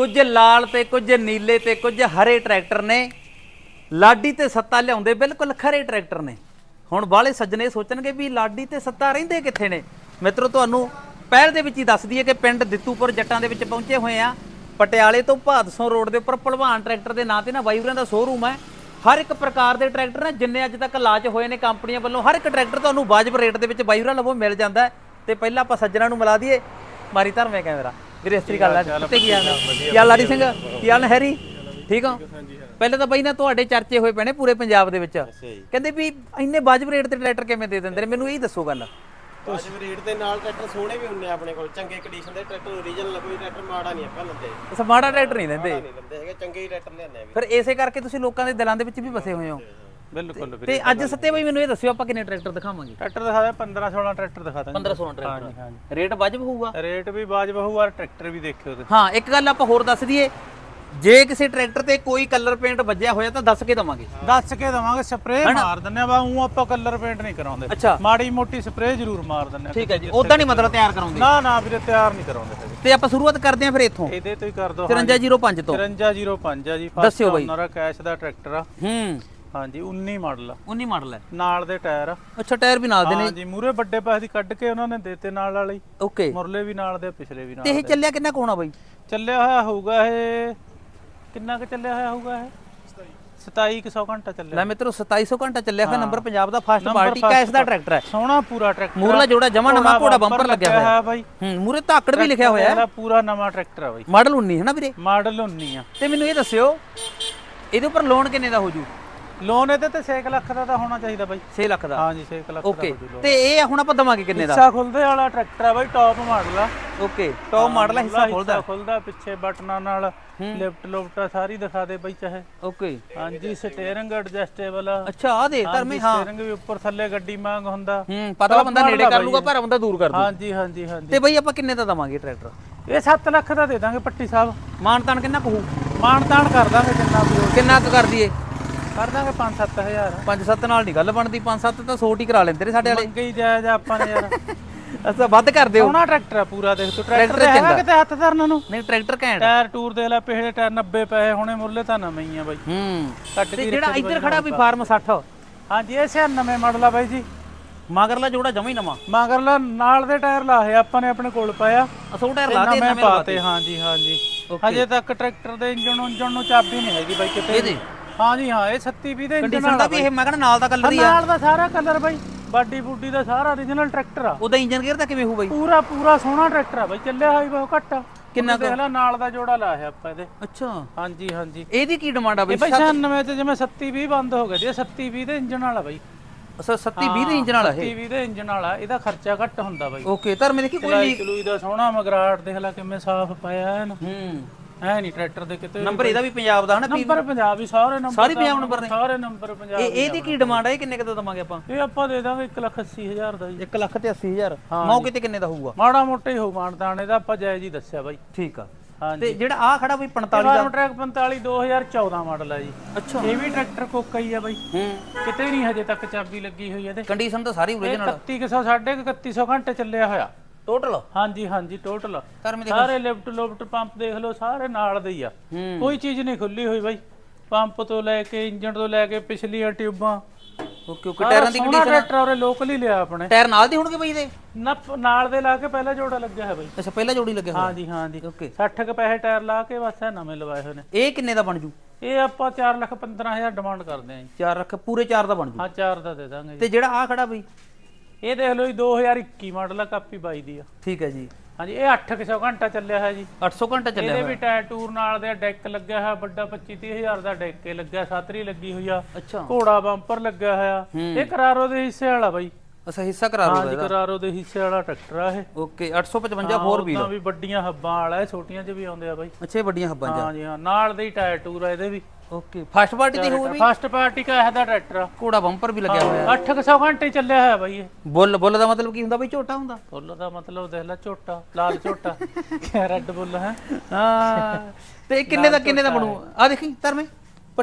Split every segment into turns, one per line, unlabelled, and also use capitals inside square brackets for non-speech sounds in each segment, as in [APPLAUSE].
ਕੁਝ ਲਾਲ ਤੇ ਕੁਝ ਨੀਲੇ ਤੇ ਕੁਝ ਹਰੇ ਟਰੈਕਟਰ ਨੇ। ਲਾਡੀ ਤੇ ਸੱਤਾ ਲਿਆਉਂਦੇ ਬਿਲਕੁਲ ਖਰੇ ਟਰੈਕਟਰ ਨੇ। ਹੁਣ ਬਾਹਲੇ ਸੱਜਣੇ ਸੋਚਣਗੇ ਵੀ ਲਾਡੀ ਤੇ ਸੱਤਾ ਰਹਿੰਦੇ ਕਿੱਥੇ ਨੇ? ਮਿੱਤਰੋ, ਤੁਹਾਨੂੰ ਪਹਿਲ ਦੇ ਵਿੱਚ ਹੀ ਦੱਸ ਦਈਏ ਕਿ ਪਿੰਡ ਦਿੱਤੂਪੁਰ ਜੱਟਾਂ ਦੇ ਵਿੱਚ ਪਹੁੰਚੇ ਹੋਏ ਆ। ਪਟਿਆਲੇ ਤੋਂ ਭਾਦਸੋਂ ਰੋਡ ਦੇ ਉੱਪਰ ਭਲਵਾਨ ਟਰੈਕਟਰ ਦੇ ਨਾਂ ਤੇ ਨਾ ਵਾਈਵਰਾਂ ਦਾ ਸ਼ੋਰੂਮ ਹੈ। ਹਰ ਇੱਕ ਪ੍ਰਕਾਰ ਦੇ ਟਰੈਕਟਰ ਨੇ, ਜਿੰਨੇ ਅੱਜ ਤੱਕ ਲਾਂਚ ਹੋਏ ਨੇ ਕੰਪਨੀਆਂ ਵੱਲੋਂ, ਹਰ ਇੱਕ ਟਰੈਕਟਰ ਤੁਹਾਨੂੰ ਵਾਜਬ ਰੇਟ ਦੇ ਵਿੱਚ ਵਾਈਵਰਾਂ ਲਵੋ ਮਿਲ ਜਾਂਦਾ ਹੈ। ਤੇ ਪਹਿਲਾਂ ਆਪਾਂ ਸੱਜਣਾ ਨੂੰ ਮਿਲਾ ਦਈਏ। ਮਾਰੀ ਧਰਮੇ ਕੈਮਰਾ ਵੀਰੇ ਇਸਤਰੀ ਗੱਲ ਹੈ? ਤੇ ਕੀ ਹਾਲ ਲਾਡੀ ਸਿੰਘ? ਕੀ ਹਾਲ ਹੈਰੀ? ਠੀਕ ਹੋ? ਪਹਿਲਾਂ ਤਾਂ ਬਾਈ ਨਾ ਤੁਹਾਡੇ ਚਰਚੇ ਹੋਏ ਨੇ ਪੂਰੇ ਪੰਜਾਬ ਦੇ ਵਿੱਚ। ਕਹਿੰਦੇ ਵੀ ਇੰਨੇ ਵਾਜਬ ਰੇਟ ਤੇ ਟਰੈਕਟਰ ਕਿਵੇਂ ਦੇ ਦਿੰਦੇ ਨੇ? ਮੈਨੂੰ ਇਹ ਦੱਸੋ ਗੱਲ।
ਵਾਜਬ ਰੇਟ ਦੇ ਨਾਲ ਟਰੈਕਟਰ ਸੋਹਣੇ ਵੀ ਹੁੰਨੇ ਆ ਆਪਣੇ ਕੋਲ। ਚੰਗੇ ਕੰਡੀਸ਼ਨ ਦੇ ਟਰੈਕਟਰ ਓਰੀਜਨਲ ਕੋਈ ਟਰੈਕਟਰ ਮਾੜਾ ਨਹੀਂ ਆਪਾਂ ਲੈਂਦੇ।
ਅੱਛਾ ਮਾੜਾ ਟਰੈਕਟਰ ਨਹੀਂ
ਲੈਂਦੇ। ਹੈਗੇ ਚੰਗੇ ਹੀ ਟਰੈਕਟਰ ਲਿਆਉਂਦੇ ਆ ਵੀ
ਫਿਰ ਇਸੇ ਕਰਕੇ ਤੁਸੀਂ ਲੋਕਾਂ ਦੇ ਦਿਲਾਂ ਦੇ ਵਿੱਚ ਵੀ ਵਸੇ ਹੋਏ ਹੋ।
ਬਿਲਕੁਲ
ਤੇ ਅੱਜ ਸੱਤੇ ਬਾਈ ਮੈਨੂੰ ਇਹ ਦੱਸਿਓ ਆਪਾਂ ਕਿੰਨੇ ਟਰੈਕਟਰ ਦਿਖਾਵਾਂਗੇ।
ਟਰੈਕਟਰ ਦਿਖਾ ਦੇ 15 16 ਟਰੈਕਟਰ ਦਿਖਾ ਦਾਂਗੇ।
15 16
ਹਾਂਜੀ
ਟਰੈਕਟਰ।
ਹਾਂਜੀ
ਰੇਟ ਵਾਜਬ ਹੋਊਗਾ?
ਰੇਟ ਵੀ ਬਾਜਬ ਹੋਊਗਾ ਟਰੈਕਟਰ ਵੀ ਦੇਖਿਓ ਤੇ
ਹਾਂ ਇੱਕ ਗੱਲ ਆਪਾਂ ਹੋਰ ਦੱਸ ਦਈਏ ਜੇ ਕਿਸੇ ਟਰੈਕਟਰ ਤੇ ਕੋਈ ਕਲਰ ਪੇਂਟ ਵੱਜਿਆ ਹੋਇਆ ਤਾਂ ਦੱਸ ਕੇ ਦਵਾਂਗੇ।
ਦੱਸ ਕੇ ਦਵਾਂਗੇ ਸਪਰੇਅ ਮਾਰ ਦਿੰਨੇ ਆ ਬਾ ਉਹ ਆਪਾਂ ਕਲਰ ਪੇਂਟ ਨਹੀਂ ਕਰਾਉਂਦੇ। ਮਾੜੀ ਮੋਟੀ ਸਪਰੇਅ ਜ਼ਰੂਰ ਮਾਰ ਦਿੰਨੇ ਆ
ਠੀਕ ਹੈ ਜੀ ਉਦਾਂ ਨਹੀਂ ਮਤਲਬ ਤਿਆਰ ਕਰਾਉਂਗੇ
ਨਾ ਨਾ ਵੀਰੇ ਤਿਆਰ ਨਹੀਂ ਕਰਾਉਂਦੇ
ਤੇ ਆਪਾਂ ਸ਼ੁਰੂਆਤ ਕਰਦੇ ਹਾਂ ਫਿਰ ਇੱਥੋਂ।
ਇਹਦੇ ਤੋਂ ਹੀ ਕਰ ਦੋ
5305 ਤੋਂ।
5305 ਆ ਜੀ
ਦੱਸਿਓ ਬਾਈ।
ਓਨਰ ਕੈਸ਼ ਦਾ ਟਰੈਕਟਰ ਆ।
ਹੂੰ।
ਹਾਂਜੀ 19 ਮਾਡਲ ਆ।
19 ਮਾਡਲ ਹੈ
ਨਾਲ ਦੇ ਟਾਇਰ ਆ।
ਅੱਛਾ ਟਾਇਰ ਵੀ ਨਾਲ ਦੇ ਨੇ।
ਹਾਂਜੀ ਮੂਰੇ ਵੱਡੇ ਪਾਸੇ ਦੀ ਕੱਢ ਕੇ ਉਹਨਾਂ ਨੇ ਦੇਤੇ ਨਾਲ ਵਾਲੇ। ਹੀ।
ਓਕੇ।
ਮੁਰਲੇ ਵੀ ਨਾਲ ਦੇ ਪਿਛਲੇ ਵੀ ਨਾਲ
ਤੇ ਇਹ ਚੱਲਿਆ ਕਿੰਨਾ ਕੋਣਾ ਬਾਈ?
ਚੱਲਿਆ ਹੋਇਆ ਹੋਊਗਾ ਇਹ ਕਿੰਨਾ ਕੁ ਚੱਲਿਆ ਹੋਇਆ ਹੋਊਗਾ ਇਹ? 2700 ਘੰਟਾ ਚੱਲਿਆ।
ਲੈ ਮਿੱਤਰੋ 2700 ਘੰਟਾ ਚੱਲਿਆ ਹੋਇਆ। ਨੰਬਰ ਪੰਜਾਬ ਦਾ ਫਸਟ ਪਾਰਟੀ ਕੈਸ਼ ਦਾ ਟਰੈਕਟਰ ਹੈ।
ਸੋਹਣਾ ਪੂਰਾ ਟਰੈਕਟਰ
ਮੂਰਲਾ ਜੋੜਾ ਜਮਾ ਨਵਾਂ ਘੋੜਾ ਬੰਪਰ ਲੱਗਿਆ ਹੋਇਆ।
ਹੈ ਬਾਈ
ਹੂੰ ਮੂਰੇ ਧਾਕੜ ਵੀ ਲਿਖਿਆ ਹੋਇਆ। ਹੈ
ਪੂਰਾ ਨਵਾਂ ਟਰੈਕਟਰ ਆ ਬਾਈ।
ਮਾਡਲ 19 ਹੈ ਨਾ ਵੀਰੇ?
ਮਾਡਲ 19 ਆ।
ਤੇ ਮੈਨੂੰ ਇਹ ਦੱਸਿਓ ਇਹਦੇ ਉੱਪਰ ਲੋਨ ਕਿੰਨੇ ਦਾ ਹੋ ਜੂ?
ਲੋਨ ਇਹਦੇ ਤੇ 6 ਲੱਖ ਦਾ ਤਾਂ ਹੋਣਾ ਚਾਹੀਦਾ ਬਾਈ।
6 ਲੱਖ ਦਾ?
ਹਾਂਜੀ 6 ਲੱਖ
ਓਕੇ
ਦਾ
ਤੇ ਇਹ ਹੁਣ ਆਪਾਂ ਦਵਾਂਗੇ ਕਿੰਨੇ ਦਾ?
ਹਿੱਸਾ ਖੁੱਲਦੇ ਵਾਲਾ ਟਰੈਕਟਰ ਆ ਬਾਈ ਟੌਪ ਮਾਡਲ ਆ।
ਓਕੇ ਟੌਪ ਮਾਡਲ ਹੈ ਹਿੱਸਾ ਖੋਲਦਾ।
ਖੁੱਲਦਾ ਪਿੱਛੇ ਬਟਨਾਂ ਨਾਲ ਲਿਫਟ ਲੁਫਟ ਸਾਰੀ ਦਿਖਾ ਦੇ ਬਾਈ ਚਾਹੇ।
ਓਕੇ
ਹਾਂਜੀ ਸਟੀਅਰਿੰਗ ਐਡਜਸਟੇਬਲ ਆ।
ਅੱਛਾ ਆ ਦੇ ਧਰਮੇ ਹਾਂ।
ਸਟੀਅਰਿੰਗ ਵੀ ਉੱਪਰ ਥੱਲੇ ਗੱਡੀ ਮੰਗ ਹੁੰਦਾ।
ਹੂੰ ਪਤਲਾ ਬੰਦਾ ਨੇੜੇ ਕਰ ਲੂਗਾ ਭਾਰਾ ਬੰਦਾ ਦੂਰ ਕਰ ਦੂ
ਹਾਂਜੀ ਹਾਂਜੀ ਹਾਂਜੀ।
ਤੇ ਬਈ ਆਪਾਂ ਕਿੰਨੇ ਦਾ ਦਵਾਂਗੇ ਟਰੈਕਟਰ
ਇਹ 7 ਲੱਖ ਦਾ ਦੇ ਦਾਂਗੇ ਪੱਟੀ ਸਾਹਿਬ।
ਮਾਨਤਾਨ ਕਿੰਨਾ ਕਹੂ
ਮਾਣ ਤਾਣ ਕਰ ਦਾਂਗੇ ਹੋਊ।
ਕਿੰਨਾ ਕੁ ਕਰ ਦਈਏ?
ਕਰ ਦਾਂਗੇ 5-7000
5-7 ਨਾਲ ਨਹੀਂ ਗੱਲ ਬਣਦੀ 5-7 ਤਾਂ 100 ਹੀ ਕਰਾ ਲੈਂਦੇ ਨੇ ਸਾਡੇ ਵਾਲੇ।
ਮੰਗੇ ਹੀ ਜਾਇਜ਼ ਆ ਆਪਾਂ ਨੇ ਯਾਰ। [LAUGHS]
ਅੱਛਾ ਵੱਧ ਕਰ ਦਿਓ।
ਸੋਹਣਾ ਟਰੈਕਟਰ ਆ ਪੂਰਾ ਦੇਖ ਤੂੰ
ਟਰੈਕਟਰ
ਹੈਗਾ। ਕਿਤੇ ਹੱਥ ਧਰਨ ਨੂੰ?
ਨਹੀਂ ਟਰੈਕਟਰ ਘੈਂਟ
ਟਾਇਰ ਟੂਰ ਦੇਖ ਲੈ ਪਿਛਲੇ ਟਾਇਰ 90 ਪੈਸੇ ਹੁਣੇ ਮੁਰਲੇ ਤਾਂ ਨਵੇਂ ਹੀ ਆ ਬਾਈ।
ਹੂੰ।
ਕੱਟ ਕੇ
ਜਿਹੜਾ ਇੱਧਰ ਖੜਾ ਵੀ ਫਾਰਮ 60
ਹਾਂਜੀ ਇਹ 96 ਮਾਡਲ ਆ ਬਾਈ ਜੀ।
ਮਗਰਲਾ ਜੋੜਾ ਜਮਾ ਹੀ ਨਵਾਂ।
ਮਗਰਲਾ ਨਾਲ ਦੇ ਟਾਇਰ ਲਾਏ ਆਪਾਂ ਨੇ ਆਪਣੇ ਕੋਲ ਪਾਇਆ।
ਅਸੋ ਟਾਇਰ ਲਾ ਦੇ
ਨਵੇਂ ਪਾਤੇ ਹਾਂਜੀ ਹਾਂਜੀ। ਹਜੇ ਤੱਕ ਟਰੈਕਟਰ ਦੇ ਇੰਜਨ ਉਂਜਨ ਨੂੰ ਚਾਬੀ ਨਹੀਂ ਹੈਗੀ ਬਾਈ ਕਿਤੇ
ਇਹਦੀ?
ਹਾਂਜੀ ਹਾਂ ਇਹ 36 20 ਦੇ ਇੰਜਨ
ਕੰਡੀਸ਼ਨ ਦਾ ਵੀ ਇਹ ਮੈਂ ਕਹਿੰਦਾ ਨਾਲ ਦਾ ਕਲਰ ਹੀ ਆ।
ਨਾਲ ਦਾ ਸਾਰਾ ਕਲਰ ਬਾਈ। ਬਾਡੀ ਬੂਡੀ ਦਾ ਸਾਰਾ origignal ਟਰੈਕਟਰ ਆ।
ਉਹਦਾ ਇੰਜਨ ਗੇਅਰ ਦਾ ਕਿਵੇਂ ਹੋਊ ਬਾਈ?
ਪੂਰਾ ਪੂਰਾ ਸੋਹਣਾ ਟਰੈਕਟਰ ਆ ਬਾਈ ਚੱਲਿਆ ਹੋਈ ਬਹੁਤ ਘੱਟ ਆ।
ਕਿੰਨਾ
ਦੇਖ ਲੈ ਨਾਲ ਦਾ ਜੋੜਾ ਲਾਇਆ ਆਪਾਂ ਇਹਦੇ।
ਅੱਛਾ।
ਹਾਂਜੀ ਹਾਂਜੀ।
ਇਹਦੀ ਕੀ ਡਿਮਾਂਡ ਆ ਬਾਈ?
ਇਹ ਬਾਈ 96 ਤੇ ਜਿਵੇਂ 37 20 ਬੰਦ ਹੋ ਗਏ ਜੀ 37 20 ਦੇ ਇੰਜਨ ਵਾਲਾ ਬਾਈ।
ਅੱਛਾ 37 20 ਦੇ ਇੰਜਨ ਵਾਲਾ ਇਹ?
37 20 ਦੇ ਇੰਜਨ ਵਾਲਾ ਇਹਦਾ ਖਰਚਾ ਘੱਟ ਹੁੰਦਾ ਬਾਈ।
ਓਕੇ ਧਰ ਮੇਰੇ ਕੀ ਕੋਈ
ਚਲੂਈ ਦਾ ਸੋਹਣਾ ਮਗਰਾਟ ਦੇਖ ਲੈ ਕਿਵੇਂ ਸਾਫ਼ ਪਾਇਆ ਹੈ ਨਾ।
ਹੂੰ।
ਐ ਨਹੀਂ ਟਰੈਕਟਰ ਦੇ ਕਿਤੇ
ਨੰਬਰ ਇਹਦਾ ਵੀ ਪੰਜਾਬ ਦਾ ਹਨਾ
ਨੰਬਰ ਪੰਜਾਬ ਹੀ ਸਾਰੇ ਨੰਬਰ
ਸਾਰੀ ਪੰਜਾਬ ਨੰਬਰ ਨੇ
ਸਾਰੇ ਨੰਬਰ ਪੰਜਾਬ
ਇਹ ਇਹਦੀ ਕੀ ਡਿਮਾਂਡ ਇਹ ਕਿੰਨੇ ਕਿਤੇ ਦਵਾਂਗੇ ਆਪਾਂ?
ਇਹ ਆਪਾਂ ਦੇ ਦਾਂਗੇ 180000 ਦਾ ਜੀ।
1 ਲੱਖ ਤੇ 80000 ਮੌਕੇ ਤੇ ਕਿੰਨੇ ਦਾ ਹੋਊਗਾ?
ਮਾੜਾ ਮੋਟਾ ਹੀ ਹੋ ਮਾਨਦਾਨ ਇਹਦਾ ਆਪਾਂ ਜਾਇਜ਼ ਹੀ ਦੱਸਿਆ ਬਾਈ।
ਠੀਕ ਆ। ਤੇ ਜਿਹੜਾ ਆ ਖੜਾ ਬਈ 45 ਦਾ
ਟਰੈਕ 45 2014 ਮਾਡਲ ਹੈ ਜੀ।
ਅੱਛਾ।
ਇਹ ਵੀ ਟਰੈਕਟਰ ਕੋਕਾ ਹੀ ਆ ਬਾਈ।
ਹੂੰ।
ਕਿਤੇ ਨਹੀਂ ਹਜੇ ਤੱਕ ਚਾਬੀ ਲੱਗੀ ਹੋਈ ਇਹਦੇ।
ਕੰਡੀਸ਼ਨ ਤਾਂ ਸਾਰੀ ਓਰੀਜਨਲ
3100 ਸਾਢੇ ਕੁ 3100 ਘੰਟੇ ਚੱਲਿਆ ਹੋਇਆ।
ਟੋਟਲ
ਹਾਂਜੀ ਹਾਂਜੀ ਟੋਟਲ ਸਾਰੇ ਲਿਫਟ ਲੁਫਟ ਪੰਪ ਦੇਖ ਲਓ ਸਾਰੇ ਨਾਲ ਦੇ ਹੀ ਆ।
ਹੂੰ।
ਕੋਈ ਚੀਜ਼ ਨਹੀਂ ਖੁੱਲੀ ਹੋਈ ਬਾਈ। ਪੰਪ ਤੋਂ ਲੈ ਕੇ ਇੰਜਨ ਤੋਂ ਲੈ ਕੇ ਪਿਛਲੀਆਂ ਟਿਊਬਾਂ।
ਓਕੇ ਓਕੇ ਟਾਇਰਾਂ ਦੀ
ਸੋਹਣਾ
ਕੰਡੀਸ਼ਨ
ਟਰੈਕਟਰ ਉਹਰੇ ਲੋਕਲ ਹੀ ਲਿਆ ਆਪਣੇ।
ਟਾਇਰ ਨਾਲ ਦੇ ਹੋਣਗੇ ਬਈ ਇਹਦੇ?
ਨੱਪ ਨਾਲ ਦੇ ਲਾ ਕੇ ਪਹਿਲਾਂ ਜੋੜਾ ਲੱਗਿਆ ਹੈ ਬਾਈ।
ਅੱਛਾ ਪਹਿਲਾ ਜੋੜੀ ਲੱਗਿਆ ਹੋਇਆ।
ਹਾਂਜੀ ਹਾਂਜੀ।
ਓਕੇ।
60 ਕ ਪੈਸੇ ਟਾਇਰ ਲਾ ਕੇ ਬਸ ਇਹ ਨਵੇਂ ਲਵਾਏ ਹੋਏ ਨੇ।
ਇਹ ਕਿੰਨੇ ਦਾ ਬਣ ਜੂ?
ਇਹ ਆਪਾਂ 4 ਲੱਖ 15000 ਡਿਮਾਂਡ ਕਰਦੇ ਆਂ ਜੀ।
4 ਰੱਖ ਪੂਰੇ 4 ਦਾ ਬਣ ਜੂ।
ਹਾਂ 4 ਦਾ ਦੇ ਦਾਂਗੇ ਜੀ।
ਤੇ ਜਿਹੜਾ ਆ ਖੜਾ ਬਈ?
ਇਹ ਦੇਖ ਲਓ ਜੀ 2021 ਮਾਡਲ ਆ ਕਾਪੀ 22 ਦੀ ਆ।
ਠੀਕ ਹੈ ਜੀ।
ਹਾਂਜੀ ਇਹ 800 ਘੰਟਾ ਚੱਲਿਆ ਹੈ ਜੀ।
800 ਘੰਟਾ ਚੱਲਿਆ
ਇਹਦੇ ਵੀ ਟਾਇਰ ਟੂਰ ਨਾਲ ਦੇ ਡੈਕ ਲੱਗਿਆ ਹੋਇਆ ਵੱਡਾ 25 30000 ਦਾ ਡੈਕ ਲੱਗਿਆ ਸਾਤਰੀ ਲੱਗੀ ਹੋਈ ਆ।
ਅੱਛਾ।
ਘੋੜਾ ਬੰਪਰ ਲੱਗਿਆ ਹੋਇਆ। ਇਹ ਕਰਾਰੋ ਦੇ ਹਿੱਸੇ ਵਾਲਾ ਬਾਈ।
ਅੱਛਾ ਹਿੱਸਾ ਕਰਾ ਲਓ
ਹਾਂਜੀ ਕਰਾਰੋ ਦੇ ਹਿੱਸੇ ਵਾਲਾ ਟਰੈਕਟਰ ਆ ਇਹ।
ਓਕੇ 855 4 ਵੀਲ
ਵੀ ਵੱਡੀਆਂ ਹੱਬਾਂ ਵਾਲਾ ਛੋਟੀਆਂ 'ਚ ਵੀ ਆਉਂਦੇ ਆ ਬਾਈ।
ਅੱਛਾ ਵੱਡੀਆਂ ਹੱਬਾਂ ਚ
ਹਾਂਜੀ ਹਾਂ ਨਾਲ ਦੇ ਹੀ ਟਾਇਰ ਟੂਰ ਆ ਇਹਦੇ ਵੀ।
ਓਕੇ ਫਸਟ ਪਾਰਟੀ ਤੇ ਹੋਊ ਵੀ?
ਫਸਟ ਪਾਰਟੀ ਕਾ ਇਹਦਾ ਟਰੈਕਟਰ।
ਘੋੜਾ ਬੰਪਰ ਵੀ ਲੱਗਿਆ ਹੋਇਆ।
800 ਘੰਟੇ ਚੱਲਿਆ ਹੋਇਆ ਬਾਈ ਇਹ।
ਬੁੱਲ ਬੁੱਲ ਦਾ ਮਤਲਬ ਕੀ ਹੁੰਦਾ ਬਈ ਝੋਟਾ ਹੁੰਦਾ?
ਫੁੱਲ ਦਾ ਮਤਲਬ ਦੇਖ ਲੈ ਝੋਟਾ ਲਾਲ ਝੋਟਾ। ਰੈੱਡ ਬੁੱਲ ਹੈ।
ਹਾਂ। ਤੇ ਕਿੰਨੇ ਦਾ ਕਿੰਨੇ ਦਾ ਬਣੂ? ਆ ਦੇਖੀ ਧਰਮੇ?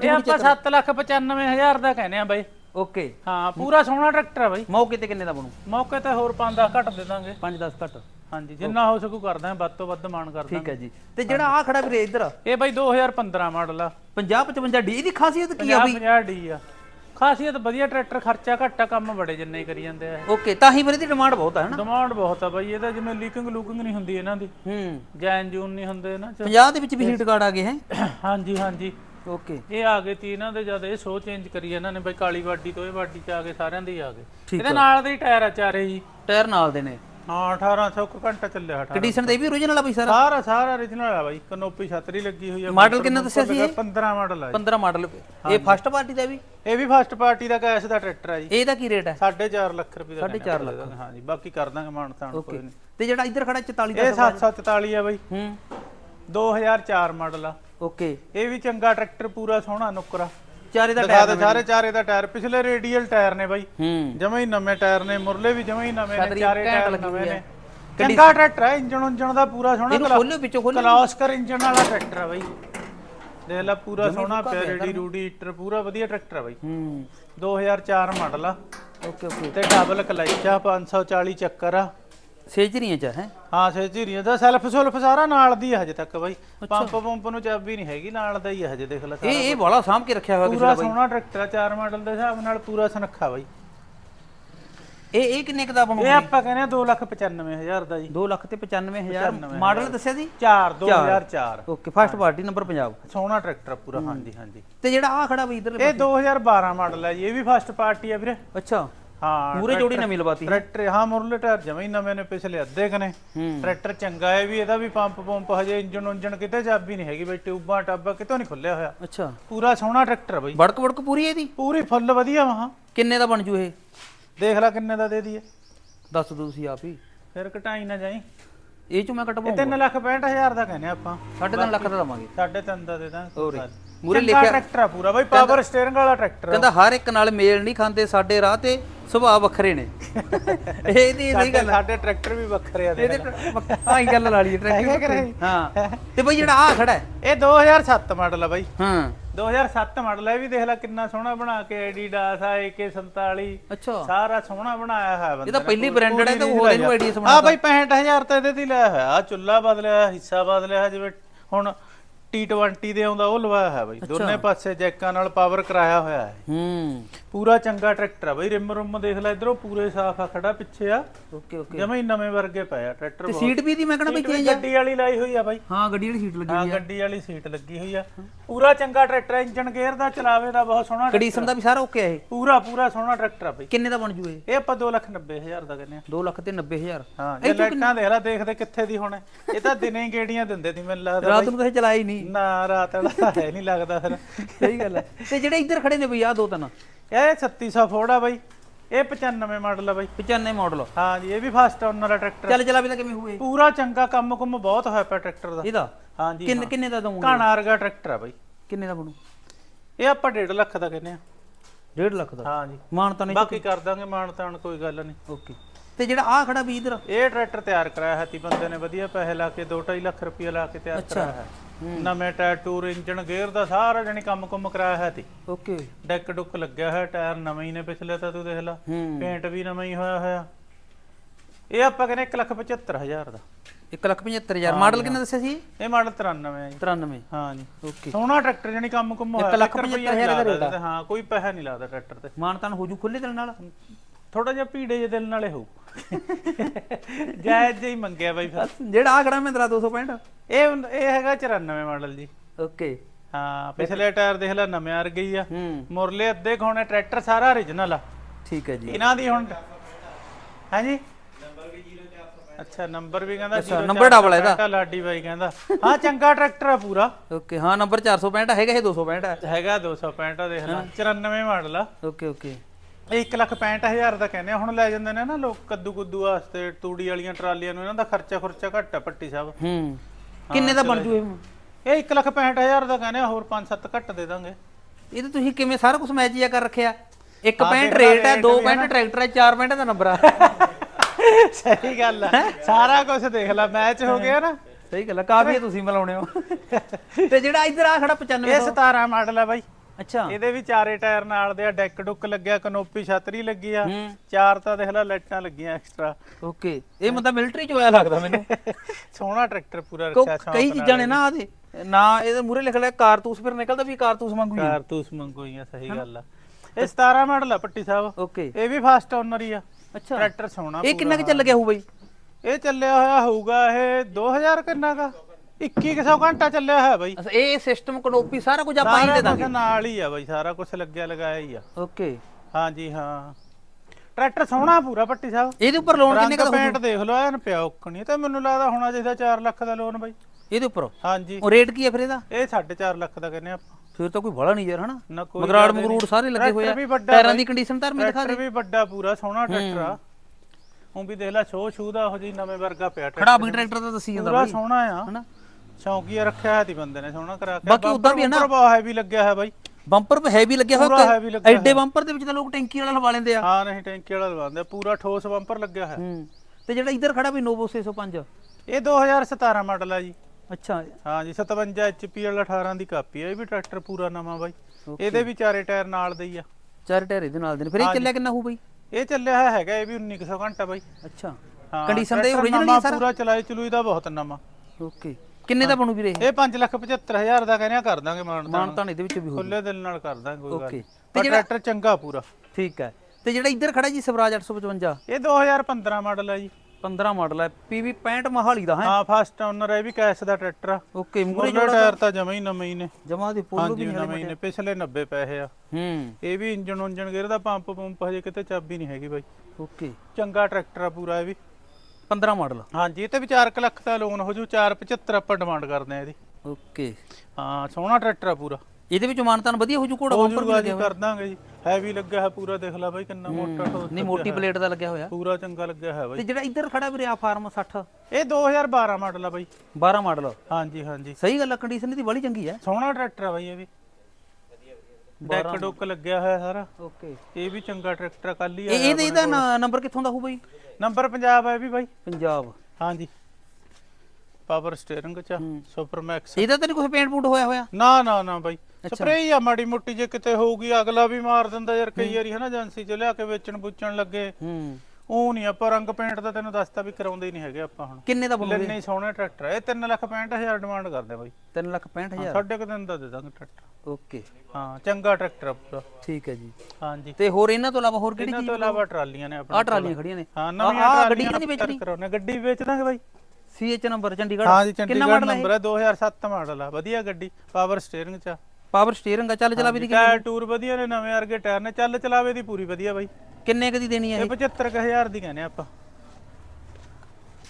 ਇਹ ਆਪਾਂ 7 ਲੱਖ 95000 ਦਾ ਕਹਿੰਦੇ ਆ ਬਾਈ।
ਓਕੇ।
ਹਾਂ ਪੂਰਾ ਸੋਹਣਾ ਟਰੈਕਟਰ ਆ ਬਾਈ।
ਮੌਕੇ ਤੇ ਕਿੰਨੇ ਦਾ ਬਣੂ?
ਮੌਕੇ ਤੇ ਹੋਰ 5-10 ਘੱਟ ਦੇ ਦਾਂਗੇ।
5-10 ਘੱਟ।
ਹਾਂਜੀ ਜਿੰਨਾ ਹੋ ਸਕੂ ਕਰਦਾ ਵੱਧ ਤੋਂ ਵੱਧ ਮਾਨ ਕਰਦਾ
ਠੀਕ ਹੈ ਜੀ। ਤੇ ਜਿਹੜਾ ਆ ਖੜਾ ਵੀਰੇ ਇੱਧਰ
ਇਹ ਬਾਈ 2015 ਮਾਡਲ ਆ।
50 55 ਡੀ ਦੀ ਖਾਸੀਅਤ ਕੀ ਆ
50
ਬਈ
50 ਡੀ ਆ। ਖਾਸੀਅਤ ਵਧੀਆ ਟਰੈਕਟਰ ਖਰਚਾ ਘੱਟ ਆ ਕੰਮ ਬੜੇ ਜਿੰਨੇ ਕਰੀ ਜਾਂਦੇ ਆ
ਓਕੇ ਤਾਂ ਹੀ ਫਿਰ ਇਹਦੀ ਡਿਮਾਂਡ ਬਹੁਤ ਹੈ ਹਨਾ
ਡਿਮਾਂਡ ਬਹੁਤ ਆ ਬਾਈ ਇਹਦਾ ਜਿਵੇਂ ਲੀਕਿੰਗ ਲੂਕਿੰਗ ਨਹੀਂ ਹੁੰਦੀ ਇਹਨਾਂ ਦੀ।
ਹੂੰ।
ਜੈਨ ਜੂਨ ਨਹੀਂ ਹੁੰਦੇ ਇਹਨਾਂ ਚ
50 ਦੇ ਵਿੱਚ ਵੀ ਹੀਟ ਗਾਰਡ ਆ ਗਏ ਹੈ?
ਹਾਂਜੀ ਹਾਂਜੀ।
ਓਕੇ।
ਇਹ ਆ ਗਏ ਤੀ ਇਹਨਾਂ ਦੇ ਜਦ ਇਹ ਸੋ ਚੇਂਜ ਕਰੀ ਇਹਨਾਂ ਨੇ ਬਾਈ ਕਾਲੀ ਵਾਡੀ ਤੋਂ ਇਹ ਵਾਡੀ ਚ ਆ ਗਏ ਸਾਰਿਆਂ ਦੇ ਹੀ ਆ ਗਏ। ਇਹਦੇ ਨਾਲ ਦੇ ਹੀ ਟਾਇਰ ਆ ਚਾਰੇ ਜੀ
ਟਾਇਰ ਨਾਲ ਦੇ ਨੇ।
ਹਾਂ 1800 ਕੁ ਘੰਟਾ ਚੱਲਿਆ 18
ਕੰਡੀਸ਼ਨ ਤੇ ਇਹ ਵੀ origignal ਆ ਬਈ ਸਾਰਾ?
ਸਾਰਾ ਸਾਰਾ origignal ਆ ਬਾਈ। ਕਨੋਪੀ ਛਤਰੀ ਲੱਗੀ ਹੋਈ ਆ
ਮਾਡਲ ਕਿੰਨਾ ਦੱਸਿਆ ਸੀ ਇਹ?
15 ਮਾਡਲ ਆ ਜੀ।
15 ਮਾਡਲ ਇਹ ਫਸਟ ਪਾਰਟੀ ਦਾ ਵੀ?
ਇਹ ਵੀ ਫਸਟ ਪਾਰਟੀ ਦਾ ਕੈਸ਼ ਦਾ ਟਰੈਕਟਰ ਆ ਜੀ।
ਇਹਦਾ ਕੀ ਰੇਟ ਹੈ
4.5 ਲੱਖ ਰੁਪਏ ਦਾ
4.5
ਲੱਖ। ਹਾਂ ਜੀ ਬਾਕੀ ਕਰ ਦਾਂਗੇ ਮਾਨ ਤਾਨ ਕੋਈ ਨਹੀਂ।
ਤੇ ਜਿਹੜਾ ਇੱਧਰ ਖੜਾ 44 ਦਾ
ਇਹ 744 ਆ ਬਾਈ।
ਹੂੰ।
2004 ਮਾਡਲ ਆ।
ਓਕੇ।
ਇਹ ਵੀ ਚੰਗਾ ਟਰੈਕਟਰ ਪੂਰਾ ਸੋਹਣਾ ਨੁਕਰਾ।
ਚਾਰੇ ਦਾ
ਦਿਖਾ ਦੇ ਸਾਰੇ ਚਾਰੇ ਦਾ ਟਾਇਰ। ਪਿਛਲੇ ਰੇਡੀਅਲ ਟਾਇਰ ਨੇ ਬਾਈ।
ਹੂੰ।
ਜਮੇ ਹੀ ਨਵੇਂ ਟਾਇਰ ਨੇ ਮੁਰਲੇ ਵੀ ਜਮੇ ਹੀ ਨਵੇਂ ਨੇ
ਛਤਰੀ
ਚਾਰੇ
ਘੈਂਟ
ਟਾਇਰ
ਲੱਗੀ
ਨਵੇਂ
ਹੋਈ
ਨੇ।
ਹੈ।
ਚੰਗਾ ਟਰੈਕਟਰ ਹੈ ਇੰਜਣ ਉਂਜਣ ਦਾ ਪੂਰਾ ਸੋਹਣਾ
ਇਹਨੂੰ ਖੋਲਿਓ ਵਿੱਚੋਂ ਖੋਲਿਓ
ਕਲਾਸਕਰ ਇੰਜਣ ਵਾਲਾ ਟਰੈਕਟਰ ਆ ਬਾਈ। ਦੇਖ ਲੈ ਪੂਰਾ ਸੋਹਣਾ ਪਿਆ ਰੇਡੀ ਰੂਡੀ ਹੀਟਰ ਪੂਰਾ ਵਧੀਆ ਟਰੈਕਟਰ ਆ ਬਾਈ।
ਹੂੰ।
2004 ਮਾਡਲ ਆ।
Okay okay.
ਤੇ ਡਬਲ ਕਲੈਚਾ 540 ਚੱਕਰ ਆ।
ਸੇਜਰੀਆਂ ਚ ਹੈ?
ਹਾਂ ਸੇਜੀਰੀਆਂ ਦਾ ਸੈਲਫ ਸੁਲਫ ਸਾਰਾ ਨਾਲ ਦੀ ਆ ਹਜੇ ਤੱਕ ਬਾਈ। ਪੰਪ ਪੰਪ ਨੂੰ ਚਾਬੀ ਨਹੀਂ ਹੈਗੀ ਨਾਲ ਦਾ ਹੀ ਆ ਹਜੇ ਦੇਖ ਲੈ ਸਾਰਾ।
ਇਹ ਇਹ ਬੜਾ ਸਾਂਭ ਕੇ ਰੱਖਿਆ ਹੋਇਆ ਕਿਸੇ
ਪੂਰਾ
ਦਾ ਬਾਈ।
ਸੋਹਣਾ ਟਰੈਕਟਰ ਆ ਚਾਰ ਮਾਡਲ ਦੇ ਹਿਸਾਬ ਨਾਲ ਪੂਰਾ ਸੁਨੱਖਾ ਬਾਈ।
ਇਹ ਇਹ ਕਿੰਨੇ ਕੁ ਦਾ
ਇਹ ਆਪਾਂ ਕਹਿੰਦੇ ਆ 295000 ਦਾ ਜੀ।
2 ਲੱਖ ਤੇ 95000 ਮਾਡਲ ਦੱਸਿਆ ਸੀ?
4 2004
okay first party number Punjab.
ਸੋਹਣਾ ਟਰੈਕਟਰ ਆ ਪੂਰਾ ਹਾਂਜੀ ਹਾਂਜੀ।
ਤੇ ਜਿਹੜਾ ਆ ਖੜਾ ਬਈ ਇੱਧਰ
ਇਹ 2012 ਮਾਡਲ ਹੈ ਜੀ ਇਹ ਵੀ ਫਸਟ ਪਾਰਟੀ ਆ ਵੀਰੇ।
ਅੱਛਾ।
ਹਾਂ
ਮੂਰੇ ਜੋੜੀ ਨਵੀਂ ਲਵਾਤੀ
ਟਰੈਕਟਰ ਹਾਂ ਮੁਰਲੇ ਟਾਇਰ ਜਮੇ ਨਵੇਂ ਨੇ ਪਿਛਲੇ ਅੱਧੇ ਕਨੇ ਟਰੈਕਟਰ ਚੰਗਾ ਹੈ ਵੀ ਇਹਦਾ ਵੀ ਪੰਪ ਪੰਪ ਹਜੇ ਇੰਜਨ ਉਂਜਨ ਕਿਤੇ ਚਾਬੀ ਨਹੀਂ ਹੈਗੀ ਬਈ ਟਿਊਬਾਂ ਟਾਬਾ ਕਿਤੋਂ ਨਹੀਂ ਖੁੱਲਿਆ ਹੋਇਆ।
ਅੱਛਾ।
ਪੂਰਾ ਸੋਹਣਾ ਟਰੈਕਟਰ ਬਈ।
ਬੜਕ ਬੜਕ ਪੂਰੀ ਇਹਦੀ?
ਪੂਰੀ ਫੁੱਲ ਵਧੀਆ ਵਾ
ਕਿੰਨੇ ਦਾ ਬਣ ਜੂ ਇਹ?
ਦੇਖ ਲੈ ਕਿੰਨੇ ਦਾ ਦੇ ਦਈਏ।
ਦੱਸ ਦੋ ਤੁਸੀਂ ਆਪ ਹੀ।
ਫਿਰ ਘਟਾਈ ਨਾ ਜਾਈ।
ਇਹ ਚੋਂ ਮੈਂ ਕਟਵਾਉਂਗਾ।
3 ਲੱਖ 65000 ਦਾ ਕਹਿੰਦੇ ਆਪਾਂ।
ਸਾਢੇ ਤਿੰਨ ਲੱਖ ਦਾ ਦਵਾਂਗੇ।
ਸਾਢੇ ਤਿੰਨ ਦਾ ਦੇ ਦਾਂਗੇ।
ਹੋਰ
ਮੂਰੇ ਲਿਖਿਆ ਟਰੈਕਟਰ ਆ ਪੂਰਾ ਬਈ ਪਾਵਰ ਸਟੀਅਰਿੰਗ ਵਾਲਾ ਟਰੈਕਟਰ ਆ।
ਕਹਿੰਦਾ ਹਰ ਇੱਕ ਨਾਲ ਮੇਲ ਨਹੀਂ ਖਾਂਦੇ ਸਾਡੇ ਰਾਹ ਤੇ ਸੁਭਾਅ ਵੱਖਰੇ ਨੇ। [LAUGHS] ਇਹ ਇਹਦੀ ਸਹੀ ਗੱਲ
ਸਾਡੇ ਟਰੈਕਟਰ ਵੀ ਵੱਖਰੇ ਆ ਦੇਖ
ਇਹਦੇ
ਲੈ।
ਗੱਲ ਲਾ ਲਈ
ਹੈਗਾ ਕਿ
ਟਰੈਕਟਰ? ਹਾਂ। ਤੇ ਬਈ ਜਿਹੜਾ ਆ ਖੜਾ ਹੈ।
ਇਹ 2007 ਮਾਡਲ ਆ ਬਾਈ।
ਹਾਂ।
2007 ਮਾਡਲ ਹੈ ਇਹ ਵੀ ਦੇਖ ਲੈ ਕਿੰਨਾ ਸੋਹਣਾ ਬਣਾ ਕੇ ਐਡੀਡਾਸ ਆ AK47
ਅੱਛਾ।
ਸਾਰਾ ਸੋਹਣਾ ਬਣਾਇਆ ਹੋਇਆ ਬੰਦੇ
ਇਹ ਤਾਂ ਪਹਿਲੀ branded ਹੈ ਤੇ ਹੋਰ ਇਹਨੂੰ
ਆ।
IDS
ਹਾਂ ਬਾਈ 65000 ਤਾਂ ਇਹਦੇ ਤੇ ਹੀ ਲਾਇਆ ਹੋਇਆ। ਆ ਚੁੱਲਾ ਬਦਲਿਆ ਹਿੱਸਾ ਬਦਲਿਆ ਜਿਵੇਂ ਹੁਣ T20 ਦੇ ਆਉਂਦਾ ਉਹ ਲਵਾਇਆ ਹੋਇਆ ਬਾਈ। ਦੋਨੇ ਪਾਸੇ ਜੈਕਾਂ ਨਾਲ ਪਾਵਰ ਕਰਾਇਆ ਹੋਇਆ ਹੈ
ਹੂੰ।
ਪੂਰਾ ਚੰਗਾ ਟਰੈਕਟਰ ਆ ਬਾਈ ਰਿਮ ਰੁਮ ਦੇਖ ਲੈ ਇਧਰੋਂ ਪੂਰੇ ਸਾਫ਼ ਆ ਖੜਾ ਪਿੱਛੇ ਆ।
Okay okay.
ਜਮੇ ਹੀ ਨਵੇਂ ਵਰਗੇ ਪਏ ਆ ਟਰੈਕਟਰ
ਤੇ ਸੀਟ ਵੀ ਦੀ ਮੈਂ ਕਹਣਾ ਬਈ ਚੇਂਜ ਆ?
ਗੱਡੀ ਵਾਲੀ ਲਾਈ ਹੋਈ ਆ ਬਾਈ।
ਹਾਂ ਗੱਡੀ ਵਾਲੀ ਸੀਟ ਲੱਗੀ
ਹਾਂ ਗੱਡੀ ਵਾਲੀ ਸੀਟ ਲੱਗੀ ਹੋਈ ਆ। ਪੂਰਾ ਚੰਗਾ ਟਰੈਕਟਰ ਆ, ਇੰਜਨ ਗੇਅਰ ਦਾ ਚਲਾਵੇ ਦਾ ਬਹੁਤ ਸੋਹਣਾ
ਕੰਡੀਸ਼ਨ ਦਾ ਵੀ ਸਾਰਾ ਓਕੇ ਆ ਇਹ।
ਪੂਰਾ ਪੂਰਾ ਸੋਹਣਾ ਟਰੈਕਟਰ ਆ ਬਾਈ।
ਕਿੰਨੇ ਦਾ ਬਣ ਜੂ ਇਹ?
ਇਹ ਆਪਾਂ 290000 ਦਾ ਕਹਿੰਦੇ ਆ।
2 ਲੱਖ ਤੇ 90000
ਹਾਂ ਇਹ ਲਾਈਟਾਂ ਦੇਖ ਲੈ ਦੇਖਦੇ ਕਿੱਥੇ ਦੀ ਹੁਣ। ਇਹ ਤਾਂ ਦਿਨੇ ਹੀ ਗੇੜੀਆਂ ਦਿੰਦੇ ਸੀ ਮੈਨੂੰ ਲੱਗਦਾ
ਰਾਤ ਨੂੰ ਤਾਂ ਚਲਾਇਆ ਨਹੀਂ
ਨਾ ਰਾਤ ਵਾਲਾ ਤਾਂ ਹੈ ਨਹੀਂ ਲੱਗਦਾ ਫਿਰ।
ਸਹੀ ਗੱਲ ਹੈ। ਤੇ ਜਿਹੜੇ ਇੱਧਰ ਖੜੇ ਨੇ ਬਈ ਆ ਦੋ ਤਿੰਨ।
ਇਹ 3600 ਫੋੜ ਆ ਬਾਈ। ਇਹ 95 ਮਾਡਲ ਆ ਬਾਈ।
95 ਮਾਡਲ
ਹਾਂ ਜੀ ਇਹ ਵੀ ਫਸਟ ਓਨਰ ਆ ਟਰੈਕਟਰ
ਚੱਲ ਚਲਾ ਵੀ ਤਾਂ ਕਿਵੇਂ ਹੋਏ?
ਪੂਰਾ ਚੰਗਾ ਕੰਮ ਕੁੰਮ ਬਹੁਤ ਹੋਇਆ ਪਿਆ ਟਰੈਕਟਰ ਦਾ।
ਇਹਦਾ?
ਹਾਂ ਜੀ
ਕਿੰਨੇ ਕਿੰਨੇ ਦਾ ਦਊਂਗੇ?
ਘਾਣਾ ਵਰਗਾ ਟਰੈਕਟਰ ਆ ਬਾਈ।
ਕਿੰਨੇ ਦਾ ਬਣੂ?
ਇਹ ਆਪਾਂ 1.5 ਲੱਖ ਦਾ ਕਹਿੰਦੇ ਆ।
1.5 ਲੱਖ ਦਾ?
ਹਾਂ ਜੀ।
ਮਾਨ ਤਾਂ ਨਹੀਂ
ਬਾਕੀ ਕਰ ਦਾਂਗੇ ਮਾਣ ਤਾਣ ਕੋਈ ਗੱਲ ਨਹੀਂ
ਓਕੇ। ਤੇ ਜਿਹੜਾ ਆ ਖੜਾ ਵੀ ਇੱਧਰ
ਇਹ ਟਰੈਕਟਰ ਤਿਆਰ ਕਰਾਇਆ ਹੈ ਤੀ ਬੰਦੇ ਨੇ ਵਧੀਆ ਪੈਸੇ ਲਾ ਕੇ 2.5 ਲੱਖ ਰੁਪਏ ਲਾ ਕੇ ਤਿਆਰ ਕਰਾਇਆ ਹੈ। ਨਵੇਂ ਟਾਇਰ ਟੂਰ ਇੰਜਨ ਗੇਅਰ ਦਾ ਸਾਰਾ ਜਣੀ ਕੰਮ ਕੁੰਮ ਕਰਾਇਆ ਹੈ ਤੀ
ਓਕੇ।
ਡੈਕ ਡੁੱਕ ਲੱਗਿਆ ਹੋਇਆ ਟਾਇਰ ਨਵੇਂ ਹੀ ਨੇ ਪਿਛਲੇ ਤਾਂ ਤੂੰ ਦੇਖ ਲੈ। ਪੇਂਟ ਵੀ ਨਵਾਂ ਹੀ ਹੋਇਆ ਹੋਇਆ। ਇਹ ਆਪਾਂ ਕਹਿੰਦੇ 175000 ਦਾ।
175000 ਮਾਡਲ ਕਿੰਨਾ ਦੱਸਿਆ ਸੀ?
ਇਹ ਮਾਡਲ 93 ਹੈ ਜੀ।
93
ਹਾਂ ਜੀ।
ਓਕੇ।
ਸੋਹਣਾ ਟਰੈਕਟਰ ਜਣੀ ਕੰਮ ਕੁੰਮ ਹੋਇਆ।
ਇੱਕ ਲੱਖ
ਇੱਕ ਰੁਪਈਆ
ਪਝੱਤਰ ਹਜ਼ਾਰ ਦਾ
ਨਹੀਂ ਲੱਗਦਾ, ਹਾਂ ਕੋਈ ਪੈਸਾ ਨਹੀਂ ਲੱਗਦਾ ਟਰੈਕਟਰ ਤੇ।
ਮਾਨ ਤਾਂ ਹੋ ਜੂ ਖੁੱਲੇ ਦਿਲ ਨਾਲ?
ਥੋੜਾ ਜਿਹਾ ਭੀੜੇ ਜਿਹੇ ਦਿਲ ਨਾਲੇ ਹੋਊ। ਜਾਇਜ਼ ਜਿਹਾ ਹੀ ਮੰਗਿਆ ਬਾਈ ਫਿਰ।
ਜਿਹੜਾ ਆ ਖੜਾ ਮਹਿੰਦਰਾ 265
ਇਹ ਇਹ ਹੈਗਾ 94 ਮਾਡਲ ਜੀ।
ਓਕੇ।
ਹਾਂ ਪਿਛਲੇ ਟਾਇਰ ਦੇਖ ਲੈ ਨਵੇਂ ਆ ਗਈ ਆ।
ਹੂੰ।
ਮੁਰਲੇ ਅੱਧੇ ਖੋਣੇ ਟਰੈਕਟਰ ਸਾਰਾ origignal ਆ।
ਠੀਕ ਹੈ ਜੀ।
ਇਹਨਾਂ ਦੀ ਹੁਣ ਹਾਂਜੀ ਅੱਛਾ ਨੰਬਰ ਵੀ ਕਹਿੰਦਾ
ਅੱਛਾ, number double ਹੈ ਇਹਦਾ।
0465 ਲਾਡੀ ਬਾਈ ਕਹਿੰਦਾ। ਹਾਂ ਚੰਗਾ ਟਰੈਕਟਰ ਆ ਪੂਰਾ।
ਓਕੇ ਹਾਂ ਨੰਬਰ 465 ਹੈਗਾ ਇਹ 265 ਹੈ
ਹੈਗਾ 265 ਆ ਦੇਖ ਲੈ 94 ਮਾਡਲ ਆ।
Okay okay.
ਇਹ 165000 ਦਾ ਕਹਿੰਦੇ ਆ। ਹੁਣ ਲੈ ਜਾਂਦੇ ਨੇ ਨਾ ਲੋਕ ਕੱਦੂ ਕੁੱਦੂ ਵਾਸਤੇ ਤੂੜੀ ਵਾਲੀਆਂ ਟਰਾਲੀਆਂ ਨੂੰ ਇਹਨਾਂ ਦਾ ਖਰਚਾ ਖੁਰਚਾ ਘੱਟ ਆ ਪੱਟੀ ਸਾਹਿਬ।
ਹੂੰ। ਕਿੰਨੇ ਦਾ ਬਣ ਜੂ। ਇਹ
ਇਹ 165000 ਦਾ ਕਹਿੰਦੇ ਆ ਹੋਰ 5-7 ਘੱਟ ਦੇ ਦਾਂਗੇ।
ਇਹ ਤਾਂ ਤੁਸੀਂ ਕਿਵੇਂ ਸਾਰਾ ਕੁਝ ਮੈਚ ਜਿਆ ਕਰ ਰੱਖਿਆ? ਇੱਕ
ਹਾਂ,
ਪੈਂਟ ਰੇਟ ਹੈ
rate
ਦੋ
ਵੀ ਹੈ
ਪੈਂਟ ਟਰੈਕਟਰ ਹੈ ਚਾਰ ਪੈਂਟ ਦਾ ਨੰਬਰ ਆ।
ਸਹੀ ਗੱਲ ਆ। ਸਾਰਾ ਕੁਝ ਦੇਖ ਲੈ ਮੈਚ ਹੋ ਗਿਆ ਨਾ।
ਸਹੀ ਗੱਲ ਹੈ ਕਾਫੀ ਤੁਸੀਂ ਮਿਲਾਉਣੇ ਹੋ। ਤੇ ਜਿਹੜਾ ਇੱਧਰ ਆ ਖੜਾ 95
ਇਹ 17 ਮਾਡਲ ਆ ਬਾਈ।
ਅੱਛਾ।
ਇਹਦੇ ਵੀ ਚਾਰੇ ਟਾਇਰ ਨਾਲ ਦੇ ਆ ਡੈਕ ਡੁੱਕ ਲੱਗਿਆ ਕਨੋਪੀ ਛਤਰੀ ਲੱਗੀ ਆ।
ਹੂੰ।
ਚਾਰ ਤਾਂ ਦੇਖ ਲੈ ਲਾਈਟਾਂ ਲੱਗੀਆਂ ਐਕਸਟਰਾ
ਓਕੇ। ਇਹ ਮਤਲਬ ਮਿਲਟਰੀ ਚ ਹੋਇਆ ਲੱਗਦਾ ਮੈਨੂੰ। [LAUGHS]
ਸੋਹਣਾ ਟਰੈਕਟਰ ਪੂਰਾ
ਕੋ-
ਰੱਖਿਆ
ਕਈ ਚੀਜ਼ਾਂ ਨੇ ਨਾ ਆਦੇ ਨਾ ਇਹਦੇ ਮੂਰੇ ਲਿਖ ਲਿਆ ਕਾਰਤੂਸ ਫਿਰ ਨਿਕਲਦਾ ਵੀ ਕਾਰਤੂਸ ਵਾਂਗੂ ਹੀ ਆ।
ਕਾਰਤੂਸ ਮੰਗੋਈਆਂ ਸਹੀ ਗੱਲ ਆ। ਇਹ 17 ਮਾਡਲ ਆ ਪੱਟੀ ਸਾਹਿਬ।
ਓਕੇ।
ਇਹ ਵੀ ਫਾਸਟ ਓਨਰ ਹੀ ਆ।
ਅੱਛਾ।
ਟਰੈਕਟਰ ਸੋਹਣਾ
ਇਹ ਕਿੰਨਾ ਕੁ ਚੱਲ ਗਿਆ ਹੋਊ ਬਈ?
ਇਹ ਚੱਲਿਆ ਹੋਇਆ ਹੋਊਗਾ ਇਹ 2000 ਕਿੰਨਾ ਕਾ 2100 ਘੰਟਾ ਚੱਲਿਆ ਹੋਇਆ ਬਾਈ।
ਅੱਛਾ ਇਹ ਸਿਸਟਮ ਕਨੋਪੀ ਸਾਰਾ ਕੁਝ ਆਪਾਂ ਹੀ ਦੇ
ਸਾਰਾ
ਦਾਂਗੇ
ਨਾਲ ਹੀ ਆ ਬਾਈ ਸਾਰਾ ਕੁਝ ਲੱਗਿਆ ਲਗਾਇਆ ਹੀ ਆ।
ਓਕੇ
ਹਾਂਜੀ ਹਾਂ। ਟਰੈਕਟਰ ਸੋਹਣਾ ਪੂਰਾ ਪੱਟੀ ਸਾਹਿਬ।
ਇਹਦੇ ਉੱਪਰ ਲੋਨ ਕਿੰਨੇ
ਰੰਗ
ਦਾ
ਪੇਂਟ ਦੇਖ ਲਓ ਐਨ ਪਿਆ ਉਕਣੀ ਤੇ ਮੈਨੂੰ ਲੱਗਦਾ ਹੋਣਾ ਚਾਹੀਦਾ 4 ਲੱਖ ਦਾ ਲੋਨ ਬਾਈ।
ਇਹਦੇ ਉੱਪਰ?
ਹਾਂਜੀ।
ਉਹ ਰੇਟ ਕੀ ਹੈ ਫਿਰ ਇਹਦਾ?
ਇਹ 4.5 ਲੱਖ ਦਾ ਕਹਿੰਦੇ ਆਪਾਂ।
ਫਿਰ ਤਾਂ ਕੋਈ ਬੜਾ ਨਹੀਂ ਯਾਰ ਹਨਾ?
ਨਾ ਕੋਈ
ਮਗਰਾੜ
ਜ਼ਿਆਦਾ
ਮਗਰੂੜ
ਨਹੀਂ।
ਸਾਰੇ ਲੱਗੇ ਹੋਏ ਆ।
ਟਰੈਕਟਰ ਵੀ ਵੱਡਾ
ਟਾਇਰਾਂ
ਬਾਈ।
ਦੀ ਕੰਡੀਸ਼ਨ ਧਰਮੀ ਦਿਖਾ
ਟਰੈਕਟਰ
ਦੇ।
ਵੀ ਵੱਡਾ ਪੂਰਾ ਸੋਹਣਾ ਟਰੈਕਟਰ ਆ। ਉਹ ਵੀ ਦੇਖ ਲੈ ਸ਼ੋ ਸ਼ੂ ਦਾ ਉਹ ਜੀ ਨਵੇਂ ਵਰਗਾ ਪਿਆ ਟਰੈਕਟਰ
ਖੜਾ ਵੀ। ਟਰੈਕਟਰ ਦਾ ਦੱਸੀ ਜਾਂਦਾ
ਪੂਰਾ
ਬਈ।
ਸੋਹਣਾ ਆ।
ਹਨਾ?
ਸ਼ੌਂਕੀਆ ਰੱਖਿਆ ਹੈ ਤੀ ਬੰਦੇ ਨੇ ਸੋਹਣਾ ਕਰਾ ਕੇ
ਬਾਕੀ ਉੱਦਾਂ ਵੀ ਹੈ ਨਾ।
ਬਹੁਤ ਹੈਵੀ ਲੱਗਿਆ ਹੈ ਬਾਈ।
ਬੰਪਰ ਹੈਵੀ ਲੱਗਿਆ ਹੋਇਆ ਐਡੇ ਬੰਪਰ ਦੇ ਵਿੱਚ ਤਾਂ ਲੋਕ ਟੈਂਕੀ ਵਾਲਾ ਲਵਾ ਲੈਂਦੇ ਆ।
ਹਾਂ ਨਹੀਂ ਟੈਂਕੀ ਵਾਲਾ ਲਵਾਉਂਦੇ ਆ, ਪੂਰਾ ਠੋਸ ਬੰਪਰ ਲੱਗਿਆ ਹੈ
ਹੂੰ। ਤੇ ਜਿਹੜਾ ਇੱਧਰ ਖੜਾ ਵੀ ਨੋਵੋ 605
ਇਹ 2017 ਮਾਡਲ ਆ ਜੀ।
ਅੱਛਾ।
ਹਾਂ ਜੀ 57 HP ਵਾਲਾ 18 ਦੀ ਕਾਪੀ ਆ ਇਹ ਵੀ ਟਰੈਕਟਰ ਪੂਰਾ ਨਵਾਂ ਬਾਈ। ਇਹਦੇ ਵੀ ਚਾਰੇ ਟਾਇਰ ਨਾਲ ਦੇ ਹੀ ਆ।
ਚਾਰ ਟਾਇਰ ਇਹਦੇ ਨਾਲ ਦੇ ਨੇ। ਫਿਰ ਇਹ ਚੱਲਿਆ ਕਿੰਨਾ ਹੋਊ ਬਈ?
ਇਹ ਚੱਲਿਆ ਹੋਇਆ ਹੈਗਾ ਇਹ ਵੀ 1900 ਘੰਟਾ ਬਾਈ।
ਅੱਛਾ।
ਹਾਂ
ਕੰਡੀਸ਼ਨ
ਟਰੈਕਟਰ
ਓਰੀਜਨਲ ਹੀ ਸਾਰਾ?
ਪੂਰਾ ਚਲਾਈ ਚਲੂਈ ਦਾ ਬਹੁਤ ਨਵਾਂ।
ਓਕੇ ਕਿੰਨੇ ਦਾ ਬਣੂ ਵੀਰੇ
ਇਹ? 575000 ਦਾ ਕਹਿੰਦੇ ਆ ਕਰ ਦਾਂਗੇ ਮਾਨ
ਮਾਨ ਤਾਂ ਇਹਦੇ ਵਿੱਚ ਵੀ ਹੋਊ।
ਖੁੱਲੇ ਦਿਲ ਨਾਲ ਕਰ ਦਾਂਗੇ ਕੋਈ ਗੱਲ
ਓਕੇ।
ਨਹੀਂ।
ਤੇ
ਪਰ
ਜਿਹੜਾ-
ਟਰੈਕਟਰ ਚੰਗਾ ਪੂਰਾ।
ਠੀਕ ਹੈ। ਤੇ ਜਿਹੜਾ ਇੱਧਰ ਖੜਾ ਜੀ ਸਵਰਾਜ 855
ਇਹ 2015 ਮਾਡਲ ਹੈ ਜੀ।
15 ਮਾਡਲ ਹੈ PV 65 ਮਹਾਲੀ ਦਾ ਹੈ?
ਹਾਂ ਫਸਟ ਓਨਰ ਹੈ ਇਹ ਵੀ ਕੈਸ਼ ਦਾ ਟਰੈਕਟਰ ਆ।
ਓਕੇ ਮੂਰੇ
ਮੁਰਲੇ ਟਾਇਰ ਤਾਂ ਜਮਾ ਹੀ ਨਵੇਂ ਹੀ ਨੇ।
ਜਮਾ ਦੇ ਪੋਲੋ
ਹਾਂਜੀ
ਵੀ ਨਹੀਂ
ਨਵੇਂ ਹੀ ਨੇ ਪਿਛਲੇ 90 ਪੈਸੇ ਆ।
ਹੂੰ।
ਇਹ ਵੀ ਇੰਜਨ ਉਂਜਨ ਗੇਰਦਾ ਪੰਪ ਪੰਪ ਹਜੇ ਕਿਤੇ ਚਾਬੀ ਨਹੀਂ ਹੈਗੀ ਬਾਈ।
ਓਕੇ।
ਚੰਗਾ ਟਰੈਕਟਰ ਆ ਪੂਰਾ ਇਹ ਵੀ।
15 ਮਾਡਲ।
ਹਾਂਜੀ ਇਹ ਤੇ ਵੀ 4 ਲੱਖ ਦਾ ਲੋਨ ਹੋ ਜੂ 475 ਆਪਾਂ ਡਿਮਾਂਡ ਕਰਦੇ ਆ ਇਹਦੀ।
ਓਕੇ।
ਹਾਂ ਸੋਹਣਾ ਟਰੈਕਟਰ ਆ ਪੂਰਾ।
ਇਹਦੇ ਵਿੱਚ ਮਾਨਤਾਨ ਵਧੀਆ ਹੋ ਜੂ ਘੋੜਾ ਬੰਪਰ ਵੀ ਲੱਗਿਆ
ਕਰ ਦਾਂਗੇ ਜੀ। ਹੈਵੀ ਲੱਗਿਆ ਹੈ ਪੂਰਾ ਦੇਖ ਲੈ ਬਾਈ ਕਿੰਨਾ ਮੋਟਾ
ਨਹੀਂ ਮੋਟੀ ਪਲੇਟ ਦਾ ਲੱਗਿਆ ਹੋਇਆ।
ਪੂਰਾ ਚੰਗਾ ਲੱਗਿਆ ਹੈ
ਤੇ
ਬਾਈ
ਜਿਹੜਾ ਇੱਧਰ ਖੜਾ ਵੀਰੇ ਆ ਫਾਰਮ 60
ਇਹ 2012 ਮਾਡਲ ਆ ਬਾਈ।
12 ਮਾਡਲ।
ਹਾਂਜੀ ਹਾਂਜੀ।
ਸਹੀ ਗੱਲ ਆ ਕੰਡੀਸ਼ਨ ਇਹਦੀ ਬੜੀ ਚੰਗੀ ਹੈ
ਸੋਹਣਾ ਟਰੈਕਟਰ ਆ ਬਾਈ ਇਹ ਵੀ। ਡੈਕ ਡੁੱਕ ਲੱਗਿਆ ਹੋਇਆ ਸਾਰਾ।
ਓਕੇ।
ਇਹ ਵੀ ਚੰਗਾ ਟਰੈਕਟਰ ਕੱਲ ਹੀ
ਇਹ ਇਹਦੇ ਇਹਦਾ ਨ- ਨੰਬਰ ਕਿੱਥੋਂ ਦਾ ਹੋਊ ਬਈ?
ਨੰਬਰ ਪੰਜਾਬ ਆ ਇਹ ਵੀ ਬਾਈ।
ਪੰਜਾਬ।
ਹਾਂਜੀ। ਪਾਵਰ ਸਟੀਅਰਿੰਗ ਚ ਸੁਪਰ ਮੈਕਸ।
ਇਹਦਾ ਤਾਂ ਨਹੀਂ ਕੁਝ ਪੇਂਟ ਪੂਟ ਹੋਇਆ ਹੋਇਆ?
ਨਾ ਨਾ ਨਾ ਬਾਈ। ਸਪਰੇਅ ਹੀ ਆ ਮਾੜੀ ਮੋਟੀ ਜੇ ਕਿਤੇ ਹੋਊਗੀ ਅਗਲਾ ਵੀ ਮਾਰ ਦਿੰਦਾ ਯਾਰ ਕਈ ਵਾਰੀ ਹਨਾ ਏਜੰਸੀ ਚ ਲਿਆ ਕੇ ਵੇਚਣ ਬੁੱਚਣ ਲੱਗੇ।
ਹੂੰ।
ਉਹ ਨਹੀਂ ਆਪਾਂ ਰੰਗ ਪੇਂਟ ਦਾ ਤੈਨੂੰ ਦੱਸਤਾ ਵੀ ਕਰਾਉਂਦੇ ਨਹੀਂ ਹੈਗੇ ਆਪਾਂ ਹੁਣ।
ਕਿੰਨੇ ਦਾ
ਲੈਣੇ ਸੋਹਣੇ ਟਰੈਕਟਰ ਆ। ਇਹ 3 ਲੱਖ 65000 ਡਿਮਾਂਡ ਕਰਦੇ ਆ ਬਾਈ।
3 ਲੱਖ 65000
ਸਾਡੇ ਕੁ ਦਿਨ ਦਾ ਦੇ ਦਾਂਗੇ ਟਰੈਕਟਰ
ਓਕੇ।
ਹਾਂ ਚੰਗਾ ਟਰੈਕਟਰ ਆ ਪੂਰਾ।
ਠੀਕ ਹੈ ਜੀ।
ਹਾਂਜੀ।
ਤੇ ਹੋਰ ਇਹਨਾਂ ਤੋਂ ਇਲਾਵਾ ਹੋਰ ਕਿਹੜੀ
ਇਹਨਾਂ ਤੋਂ ਇਲਾਵਾ ਟਰਾਲੀਆਂ ਨੇ
ਆ
ਆਪਣੇ
ਟਰਾਲੀਆਂ ਖੜੀਆਂ ਨੇ।
ਹਾਂ ਨਵੀਆਂ
ਗੱਡੀ
ਟਰਾਲੀਆਂ
ਤਾਂ ਨਹੀਂ ਵੇਚਣੀ
ਕਰਾਉਣੇ ਗੱਡੀ ਵੇਚ ਦਾਂਗੇ ਬਾਈ।
CH number Chandigarh.
ਹਾਂ ਜੀ
ਕਿੰਨਾ
ਚੰਡੀਗੜ੍ਹ
ਹੈ
ਨੰਬਰ ਹੈ 2007 ਮਾਡਲ ਆ। ਵਧੀਆ ਗੱਡੀ ਪਾਵਰ ਸਟੀਅਰਿੰਗ ਚ ਆ।
ਪਾਵਰ ਸਟੀਅਰਿੰਗ ਆ ਚੱਲ ਚਲਾ ਵੀ ਦੀ
ਟਾਇਰ ਟੂਰ ਵਧੀਆ ਨੇ ਨਵੇਂ ਵਰਗੇ ਟਾਇਰ ਨੇ ਚੱਲ ਚਲਾਵੇ ਦੀ ਪੂਰੀ ਵਧੀਆ ਬਾਈ।
ਕਿੰਨੇ ਕ ਦੀ ਦੇਣੀ ਹੈ
ਇਹ?
ਇਹ
75000 ਦੀ ਕਹਿੰਦੇ ਆਪਾਂ।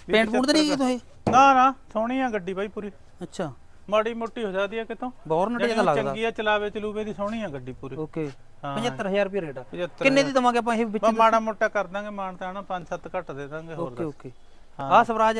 ਪੇਂਟ ਪੂਟ ਤਾਂ ਨਹੀਂ ਕਿਤੋਂ ਇਹ
ਨਾ ਨਾ ਸੋਹਣੀ ਆ ਗੱਡੀ ਬਾਈ ਪੂਰੀ।
ਅੱਛਾ।
ਮਾੜੀ ਮੋਟੀ ਹੋ ਜਾਂਦੀ ਆ ਕਿਤੋਂ। ਜਿਹੜੀ
ਜਿਹਾ ਲੱਗਦਾ।
ਚੰਗੀ ਆ ਚਲਾਵੇ ਚਲੂਵੇ ਦੀ ਸੋਹਣੀ ਆ ਗੱਡੀ ਪੂਰੀ।
ਓਕੇ।
ਹਾਂ।
75000 ਰੁਪਏ ਰੇਟ ਆ।
75
ਕਿੰਨੇ ਦੀ ਦਵਾਂਗੇ ਆਪਾਂ ਇਹ ਵਿੱਚ?
ਬਾ ਮਾੜਾ ਮੋਟਾ ਕਰ ਦਾਂਗੇ ਮਾਨ ਤਾਂ ਨਾ 5-7 ਘੱਟ ਦੇ ਦਾਂਗੇ ਹੋਰ
ਓਕੇ
ਦੱਸ।
ਓਕੇ।
ਹਾਂ।
ਆ ਸਵਰਾਜ।